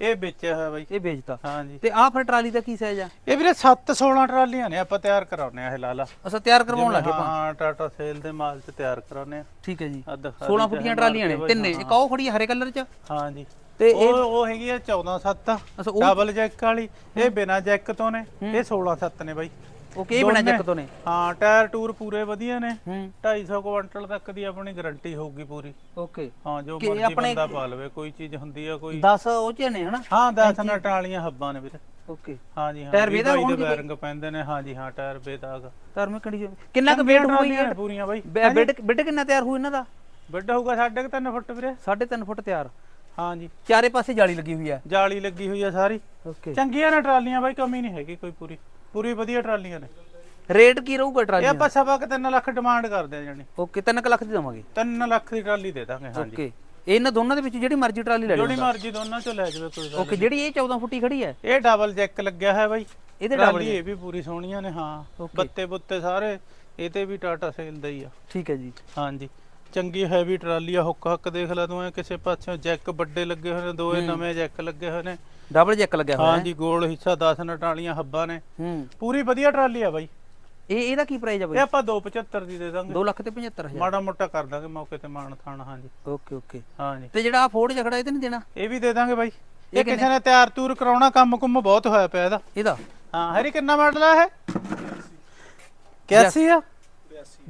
ਇਹ ਵੇਚਿਆ ਹੋਇਆ ਬਾਈ।
ਇਹ ਵੇਚਤਾ।
ਹਾਂਜੀ।
ਤੇ ਆ ਫਿਰ ਟਰਾਲੀ ਦਾ ਕੀ ਸਾਈਜ਼ ਆ?
ਇਹ ਵੀਰੇ 7-16 ਟਰਾਲੀਆਂ ਨੇ ਆਪਾਂ ਤਿਆਰ ਕਰਾਉਨੇ ਆ ਇਹ ਲਾਲਾ
ਅਸਾਂ ਤਿਆਰ ਕਰਵਾਉਣ ਲੱਗੇ ਆਪਾਂ?
ਹਾਂ ਟਾਟਾ ਸੇਲ ਦੇ ਮਾਲ ਚ ਤਿਆਰ ਕਰਾਉਨੇ ਆ
ਠੀਕ ਹੈ ਜੀ।
ਆਹ ਦਿਖਾ
16
ਦੀ
ਫੁੱਟੀਆਂ ਟਰਾਲੀਆਂ ਨੇ ਤਿੰਨੇ ਇੱਕ ਆਹ ਖੜੀ ਹਰੇ ਕਲਰ ਚ?
ਹਾਂਜੀ।
ਤੇ
ਉਹ ਉਹ ਹੈਗੀ ਆ 14-7
ਅੱਛਾ ਉਹ
ਡਬਲ ਜੈਕ ਵਾਲੀ। ਇਹ ਬਿਨਾ ਜੈਕ ਤੋਂ ਨੇ। ਇਹ 16-7 ਨੇ ਬਾਈ।
ਓਕੇ ਇਹ ਬਣਾ
ਦੋਨੇ।
ਚੱਕ ਤੋਂ ਨੇ?
ਹਾਂ ਟਾਇਰ ਟੂਰ ਪੂਰੇ ਵਧੀਆ ਨੇ।
ਹੂੰ।
250 ਕੁਇੰਟਲ ਤੱਕ ਦੀ ਆਪਣੀ ਗਾਰੰਟੀ ਹੋਊਗੀ ਪੂਰੀ।
ਓਕੇ।
ਹਾਂ ਜੋ
ਕਿ
ਮਰਜ਼ੀ
ਆਪਣੇ-
ਬੰਦਾ ਪਾ ਲਵੇ ਕੋਈ ਚੀਜ਼ ਹੁੰਦੀ ਆ ਕੋਈ
10 ਉਹ ਚ ਨੇ ਹਨਾ?
ਹਾਂ 10 ਨਟ ਵਾਲੀਆਂ ਹੱਬਾਂ ਨੇ ਵੀਰੇ।
ਓਕੇ।
ਹਾਂਜੀ ਹਾਂ ਟਾਇਰ ਵੀਹ ਬੇਦਾਗ
ਬੇਦਾਗ
ਦੇ
ਹੋਣਗੇ
ਬੈਰਿੰਗ ਪੈਂਦੇ ਨੇ। ਹਾਂਜੀ ਹਾਂ ਟਾਇਰ ਬੇਦਾਗ।
ਧਾਰਮਿਕ ਕੰਡੀਸ਼ਨ ਕਿੰਨਾ ਕੁ weight ਹੋਈ ਹੈ
ਪੂਰੀਆਂ ਬਾਈ।
ਬੈੱਡ ਬੈੱਡ ਕਿੰਨਾ ਤਿਆਰ ਹੋਊ ਇਹਨਾਂ ਦਾ?
ਵੱਡਾ ਹੋਊਗਾ ਸਾਢੇ 3 ਫੁੱਟ ਵੀਰੇ।
3.5 ਫੁੱਟ ਤਿਆਰ।
ਹਾਂਜੀ।
ਚਾਰੇ ਪਾਸੇ ਜਾਲੀ ਲੱਗੀ ਹੋਈ ਹੈ।
ਜਾਲੀ ਲੱਗੀ ਹੋਈ ਆ ਸਾਰੀ।
ਓਕੇ।
ਚੰਗੀਆਂ ਨੇ ਟਰਾਲੀਆਂ ਬਾਈ ਕਮੀ ਨਹੀਂ ਹੈਗੀ ਕੋਈ ਪੂਰੀ। ਪੂਰੀ ਵਧੀਆ ਟਰਾਲੀਆਂ ਨੇ।
ਰੇਟ ਕੀ ਰਹੂਗਾ
ਇਹ
ਟਰਾਲੀ
ਆਪਾਂ ਸਵਾ ਕਿ 3 ਲੱਖ ਡਿਮਾਂਡ ਕਰਦੇ ਆ ਜਾਨੀ
ਓਕੇ 3 ਲੱਖ ਦੀ ਦਵਾਂਗੇ।
3 ਲੱਖ ਦੀ ਟਰਾਲੀ ਦੇ ਦਾਂਗੇ ਹਾਂਜੀ।
ਓਕੇ। ਇਹਨਾਂ ਦੋਨਾਂ ਦੇ ਵਿੱਚ ਜਿਹੜੀ ਮਰਜ਼ੀ ਟਰਾਲੀ ਲੈ
ਜਿਹੜੀ
ਲਓ
ਮਰਜ਼ੀ ਦੋਨਾਂ ਚੋਂ ਲੈ ਜਾਵੇ ਕੋਈ ਗੱਲ
ਓਕੇ ਜਿਹੜੀ ਇਹ 14 ਫੁੱਟੀ ਖੜੀ ਹੈ?
ਇਹ ਡਬਲ ਜੈਕ ਲੱਗਿਆ ਹੈ ਬਾਈ।
ਇਹਦੇ
ਟਰਾਲੀ ਇਹ ਵੀ ਪੂਰੀ ਸੋਹਣੀਆਂ ਨੇ ਹਾਂ।
Okay.
ਬੱਤੇ ਬੁੱਤੇ ਸਾਰੇ ਇਹ ਤੇ ਵੀ ਟਾਟਾ ਸੇਲ ਦਾ ਹੀ ਆ।
ਠੀਕ ਹੈ ਜੀ।
ਹਾਂਜੀ। ਚੰਗੀ ਹੈਵੀ ਟਰਾਲੀ ਆ ਹੁੱਕ ਹੱਕ ਦੇਖ ਲੈ ਤੂੰ ਐ ਕਿਸੇ ਪਾਸਿਓਂ ਜੈਕ ਵੱਡੇ ਲੱਗੇ ਹੋਏ ਨੇ ਦੋਏ ਨਵੇਂ ਜੈਕ ਲੱਗੇ ਹੋਏ ਨੇ।
ਡਬਲ ਜੈਕ ਲੱਗਿਆ ਹੋਇਆ ਹੈ
ਹਾਂਜੀ ਗੋਲ ਹਿੱਸਾ 10 ਨਟਾਲੀਆਂ ਹੱਬਾਂ ਨੇ।
ਹੂੰ।
ਪੂਰੀ ਵਧੀਆ ਟਰਾਲੀ ਆ ਬਾਈ।
ਇਹ ਇਹਦਾ ਕੀ ਪ੍ਰਾਈਸ ਆ
ਇਹ
ਬਈ
ਆਪਾਂ 275 ਦੀ ਦੇ ਦਾਂਗੇ।
2 ਲੱਖ ਤੇ 75000
ਮਾੜਾ ਮੋਟਾ ਕਰ ਦਾਂਗੇ ਮੌਕੇ ਤੇ ਮਾਣ ਥਾਣ ਹਾਂਜੀ।
Okay okay.
ਹਾਂਜੀ।
ਤੇ ਜਿਹੜਾ ਆ ਫੋਰਡ ਚ ਖੜਾ ਇਹ ਤੇ ਨਹੀਂ ਦੇਣਾ?
ਇਹ ਵੀ ਦੇ ਦਾਂਗੇ ਬਾਈ। ਇਹ ਕਿਸੇ ਨੇ ਤਿਆਰ ਤੂਰ ਕਰਾਉਣਾ ਕੰਮ ਕੁੰਮ ਬਹੁਤ ਹੋਇਆ ਪਿਆ ਇਹਦਾ।
ਇਹਦਾ?
ਹਾਂ ਹਰੀ ਕਿੰਨਾ ਮਾਡਲ ਆ ਇਹ? 81 ਆ?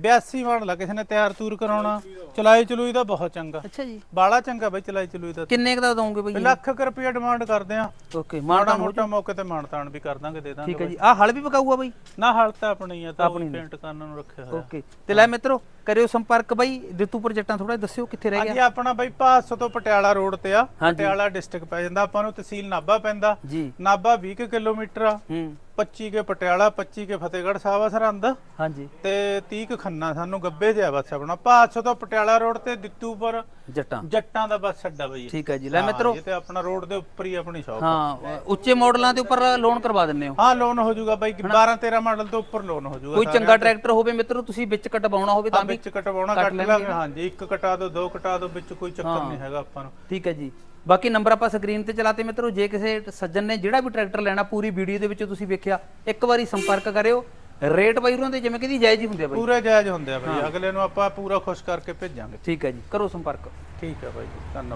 82 ਮਾਡਲ ਆ ਕਿਸੇ ਨੇ ਤਿਆਰ ਤੂਰ ਕਰਾਉਣਾ। ਚਲਾਈ ਚਲੂਈ ਦਾ ਬਹੁਤ ਚੰਗਾ।
ਅੱਛਾ ਜੀ।
ਬਾਲਾ ਚੰਗਾ ਬਈ ਚਲਾਈ ਚਲੂਈ ਦਾ।
ਕਿੰਨੇ ਕੁ ਦਾ ਦੋਗੇ ਬਈ?
ਲੱਖ ਕੁ ਰੁਪਇਆ ਡਿਮਾਂਡ ਕਰਦੇ ਆ।
ਓਕੇ
ਮਾੜਾ
ਮਾੜਾ
ਮੋਟਾ ਮੌਕੇ ਤੇ ਮਾਨਤਾਨ ਵੀ ਕਰ ਦਾਂਗੇ ਦੇ ਦਾਂਗੇ
ਠੀਕ ਹੈ ਜੀ। ਆਹ ਹਲ ਵੀ ਪਕਾਊਗਾ ਬਈ?
ਨਾ ਹਾਲ ਤਾਂ ਆਪਣੀ ਆ ਤਾਂ ਪੇਂਟ ਕਰਨ ਨੂੰ ਰੱਖਿਆ ਹੋਇਆ।
ਓਕੇ। ਤੇ ਲੈ ਮਿੱਤਰੋ ਕਰਿਓ ਸੰਪਰਕ ਬਈ ਰਿਤੂ ਪ੍ਰੋਜੈਕਟਾਂ ਥੋੜਾ ਦੱਸਿਓ ਕਿੱਥੇ ਰਹਿ
ਹਾਂਜੀ
ਗਿਆ।
ਆਪਣਾ ਬਈ 500 ਤੋਂ ਪਟਿਆਲਾ ਰੋਡ ਤੇ ਆ
ਹਾਂਜੀ।
ਪਟਿਆਲਾ ਡਿਸਟ੍ਰਿਕਟ ਪੈ ਜਾਂਦਾ ਆਪਾਂ ਨੂੰ ਤਹਿਸੀਲ ਨਾਭਾ ਪੈਂਦਾ।
ਜੀ।
ਨਾਭਾ 20 ਕੁ ਕਿਲੋਮੀਟਰ ਆ
ਹੂੰ।
25 ਕੇ ਪਟਿਆਲਾ 25 ਕੇ ਫਤਿਹਗੜ੍ਹ ਸਾਹਿਬ ਆ ਸਰਹੰਦ।
ਹਾਂਜੀ।
ਤੇ 30 ਕੁ ਖੰਨਾ ਸਾਨੂੰ ਗੱਬੇ ਜਿਹਾ ਬਸ ਆਪਣਾ। 500 ਤੋਂ ਪਟਿਆਲਾ ਰੋਡ ਤੇ ਦਿੱਤੂਪੁਰ
ਜੱਟਾਂ।
ਜੱਟਾਂ ਦਾ ਬੱਸ ਅੱਡਾ ਬਈ।
ਠੀਕ ਹੈ ਜੀ। ਲੈ ਮਿੱਤਰੋ।
ਇਹ ਤੇ ਆਪਣਾ ਰੋਡ ਦੇ ਉੱਪਰ ਹੀ ਆਪਣੀ ਸ਼ਾਪ
ਹਾਂ ਉੱਚੇ ਮਾਡਲਾਂ ਦੇ ਉੱਪਰ ਲੋਨ ਕਰਵਾ ਦਿੰਨੇ ਹੋ।
ਹਾਂ ਲੋਨ ਹੋ ਜਾਊਗਾ ਬਾਈ। 12 13 ਮਾਡਲ ਤੋਂ ਉੱਪਰ ਲੋਨ ਹੋ ਜਾਊਗਾ
ਕੋਈ ਚੰਗਾ ਟਰੈਕਟਰ ਹੋਵੇ ਮਿੱਤਰੋ ਤੁਸੀਂ ਵਿੱਚ ਕਟਵਾਉਣਾ ਹੋਵੇ ਤਾਂ ਵੀ
ਵਿੱਚ ਕਟਵਾਉਣਾ ਕੱਟ ਲਾਂਗੇ। ਹਾਂਜੀ ਇੱਕ ਕਟਾ ਦੋ ਦੋ ਕਟਾ ਦੋ ਵਿੱਚ ਕੋਈ ਚੱਕਰ ਨਹੀਂ ਹੈਗਾ ਆਪਾਂ ਨੂੰ।
ਠੀਕ ਹੈ ਜੀ। ਬਾਕੀ ਨੰਬਰ ਆਪਾਂ ਸਕਰੀਨ ਤੇ ਚਲਾਤੇ ਮਿੱਤਰੋ। ਜੇ ਕਿਸੇ ਸੱਜਣ ਨੇ ਜਿਹੜਾ ਵੀ ਟਰੈਕਟਰ ਲੈਣਾ ਪੂਰੀ ਵੀਡੀਓ ਦੇ ਵਿੱਚ ਤੁਸੀਂ ਵੇਖਿਆ ਇੱਕ ਵਾਰੀ ਸੰਪਰਕ ਕਰਿਓ। ਰੇਟ ਬਾਈ ਉਹਨਾਂ ਦੇ ਜਿਵੇਂ ਕਿ ਦੀ ਜਾਇਜ਼ ਹੀ ਹੁੰਦੇ ਆ ਬਾਈ।
ਪੂਰੇ ਜਾਇਜ਼ ਹੁੰਦੇ ਆ ਬਾਈ। ਅਗਲੇ ਨੂੰ ਆਪਾਂ ਪੂਰਾ ਖੁਸ਼ ਕਰਕੇ ਭੇਜਾਂਗੇ।
ਠੀਕ ਹੈ ਜੀ ਕਰੋ ਸੰਪਰਕ।
ਠੀਕ ਹੈ ਬਾਈ ਜੀ ਧੰਨਵਾਦ।